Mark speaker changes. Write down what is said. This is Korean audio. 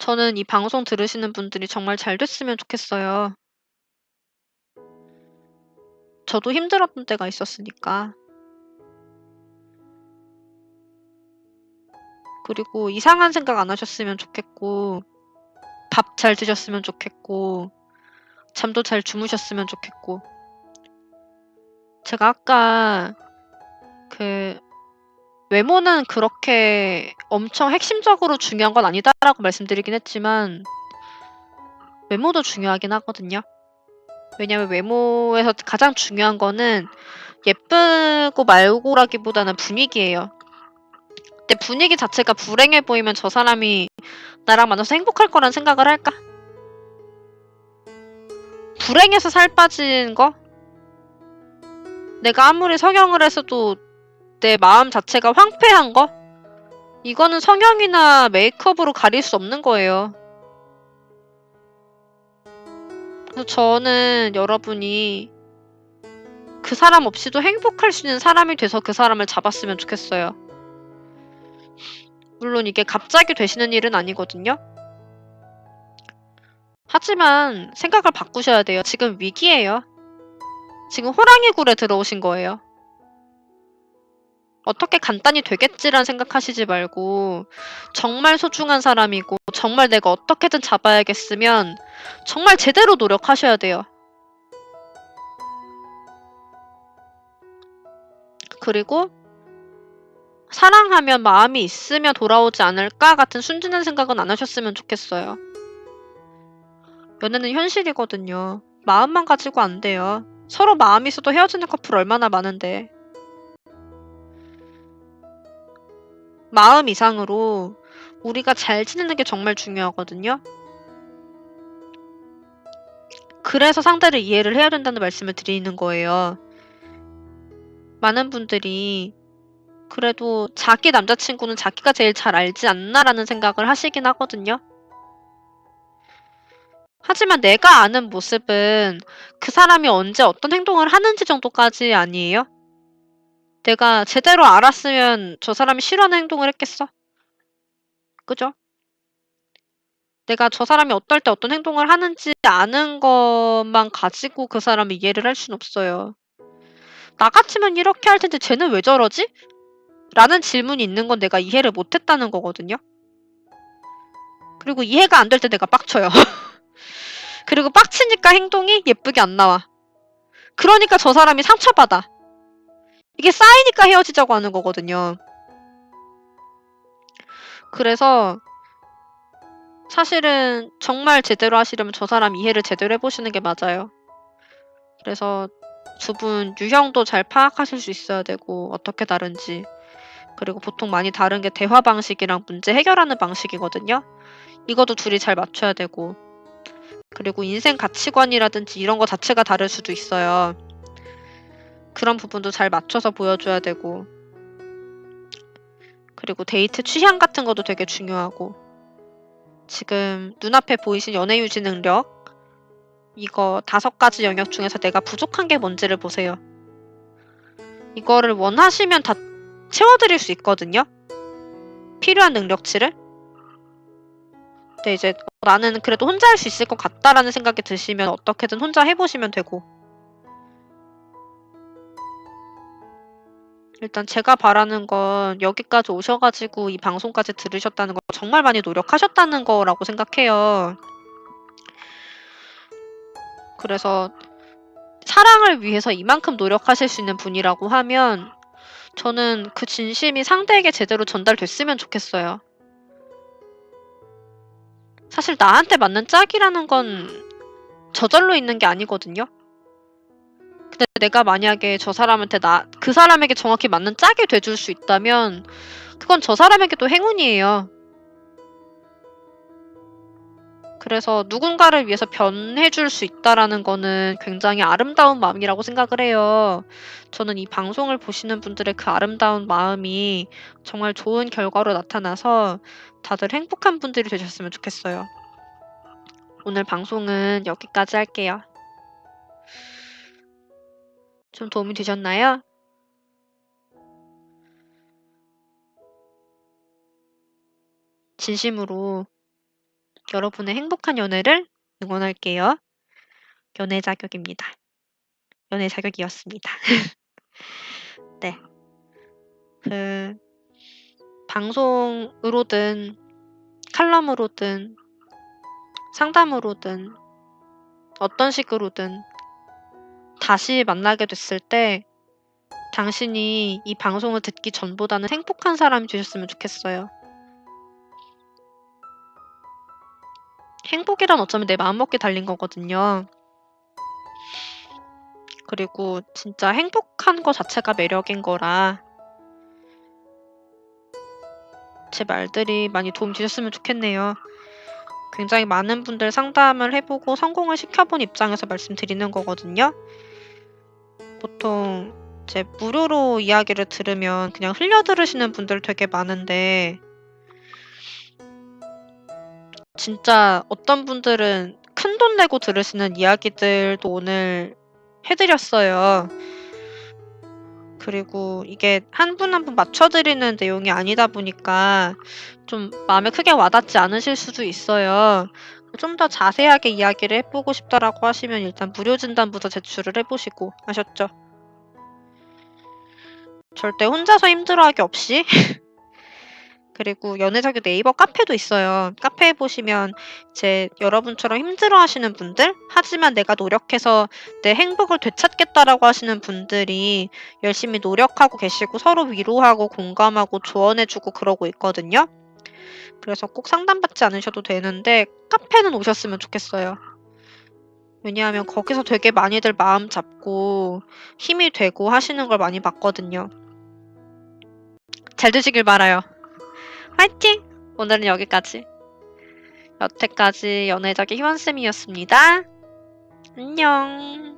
Speaker 1: 저는 이 방송 들으시는 분들이 정말 잘 됐으면 좋겠어요. 저도 힘들었던 때가 있었으니까. 그리고 이상한 생각 안 하셨으면 좋겠고, 밥 잘 드셨으면 좋겠고, 잠도 잘 주무셨으면 좋겠고. 제가 아까 그 외모는 그렇게 엄청 핵심적으로 중요한 건 아니다라고 말씀드리긴 했지만 외모도 중요하긴 하거든요. 왜냐면 외모에서 가장 중요한 거는 예쁘고 말고라기보다는 분위기예요. 근데 분위기 자체가 불행해 보이면 저 사람이 나랑 만나서 행복할 거란 생각을 할까? 불행해서 살 빠진 거? 내가 아무리 성형을 했어도 내 마음 자체가 황폐한 거? 이거는 성형이나 메이크업으로 가릴 수 없는 거예요. 그래서 저는 여러분이 그 사람 없이도 행복할 수 있는 사람이 돼서 그 사람을 잡았으면 좋겠어요. 물론 이게 갑자기 되시는 일은 아니거든요. 하지만 생각을 바꾸셔야 돼요. 지금 위기예요. 지금 호랑이 굴에 들어오신 거예요. 어떻게 간단히 되겠지란 생각하시지 말고 정말 소중한 사람이고 정말 내가 어떻게든 잡아야겠으면 정말 제대로 노력하셔야 돼요. 그리고 사랑하면 마음이 있으면 돌아오지 않을까 같은 순진한 생각은 안 하셨으면 좋겠어요. 연애는 현실이거든요. 마음만 가지고 안 돼요. 서로 마음이 있어도 헤어지는 커플 얼마나 많은데. 마음 이상으로 우리가 잘 지내는 게 정말 중요하거든요. 그래서 상대를 이해를 해야 된다는 말씀을 드리는 거예요. 많은 분들이 그래도 자기 남자친구는 자기가 제일 잘 알지 않나라는 생각을 하시긴 하거든요. 하지만 내가 아는 모습은 그 사람이 언제 어떤 행동을 하는지 정도까지 아니에요? 내가 제대로 알았으면 저 사람이 싫어하는 행동을 했겠어? 그죠? 내가 저 사람이 어떨 때 어떤 행동을 하는지 아는 것만 가지고 그 사람을 이해를 할 수는 없어요. 나 같으면 이렇게 할 텐데 쟤는 왜 저러지? 라는 질문이 있는 건 내가 이해를 못했다는 거거든요. 그리고 이해가 안 될 때 내가 빡쳐요. 그리고 빡치니까 행동이 예쁘게 안 나와. 그러니까 저 사람이 상처받아. 이게 쌓이니까 헤어지자고 하는 거거든요. 그래서 사실은 정말 제대로 하시려면 저 사람 이해를 제대로 해보시는 게 맞아요. 그래서 두 분 유형도 잘 파악하실 수 있어야 되고 어떻게 다른지 그리고 보통 많이 다른 게 대화 방식이랑 문제 해결하는 방식이거든요. 이것도 둘이 잘 맞춰야 되고 그리고 인생 가치관이라든지 이런 거 자체가 다를 수도 있어요. 그런 부분도 잘 맞춰서 보여줘야 되고 그리고 데이트 취향 같은 것도 되게 중요하고 지금 눈앞에 보이신 연애 유지 능력 이거 다섯 가지 영역 중에서 내가 부족한 게 뭔지를 보세요. 이거를 원하시면 다 채워드릴 수 있거든요. 필요한 능력치를. 근데 이제 나는 그래도 혼자 할 수 있을 것 같다라는 생각이 드시면 어떻게든 혼자 해보시면 되고 일단 제가 바라는 건 여기까지 오셔 가지고 이 방송까지 들으셨다는 거 정말 많이 노력하셨다는 거라고 생각해요. 그래서 사랑을 위해서 이만큼 노력하실 수 있는 분이라고 하면 저는 그 진심이 상대에게 제대로 전달됐으면 좋겠어요. 사실 나한테 맞는 짝이라는 건 저절로 있는 게 아니거든요. 내가 만약에 저 사람한테 나, 그 사람에게 정확히 맞는 짝이 돼줄 수 있다면 그건 저 사람에게도 행운이에요. 그래서 누군가를 위해서 변해줄 수 있다라는 거는 굉장히 아름다운 마음이라고 생각을 해요. 저는 이 방송을 보시는 분들의 그 아름다운 마음이 정말 좋은 결과로 나타나서 다들 행복한 분들이 되셨으면 좋겠어요. 오늘 방송은 여기까지 할게요. 좀 도움이 되셨나요? 진심으로 여러분의 행복한 연애를 응원할게요. 연애 자격입니다. 연애 자격이었습니다. 네. 그 방송으로든 칼럼으로든 상담으로든 어떤 식으로든 다시 만나게 됐을 때 당신이 이 방송을 듣기 전보다는 행복한 사람이 되셨으면 좋겠어요. 행복이란 어쩌면 내 마음먹기에 달린 거거든요. 그리고 진짜 행복한 거 자체가 매력인 거라 제 말들이 많이 도움 되셨으면 좋겠네요. 굉장히 많은 분들 상담을 해보고 성공을 시켜본 입장에서 말씀드리는 거거든요. 보통 제 무료로 이야기를 들으면 그냥 흘려 들으시는 분들 되게 많은데 진짜 어떤 분들은 큰 돈 내고 들으시는 이야기들도 오늘 해드렸어요. 그리고 이게 한 분 한 분 맞춰드리는 내용이 아니다 보니까 좀 마음에 크게 와닿지 않으실 수도 있어요. 좀 더 자세하게 이야기를 해보고 싶다라고 하시면 일단 무료 진단부터 제출을 해보시고 아셨죠? 절대 혼자서 힘들어하기 없이 그리고 연애자격 네이버 카페도 있어요. 카페에 보시면 이제 여러분처럼 힘들어하시는 분들 하지만 내가 노력해서 내 행복을 되찾겠다라고 하시는 분들이 열심히 노력하고 계시고 서로 위로하고 공감하고 조언해주고 그러고 있거든요. 그래서 꼭 상담받지 않으셔도 되는데 카페는 오셨으면 좋겠어요. 왜냐하면 거기서 되게 많이들 마음 잡고 힘이 되고 하시는 걸 많이 봤거든요. 잘 되시길 바라요. 화이팅! 오늘은 여기까지. 여태까지 연애적인 희원쌤이었습니다. 안녕.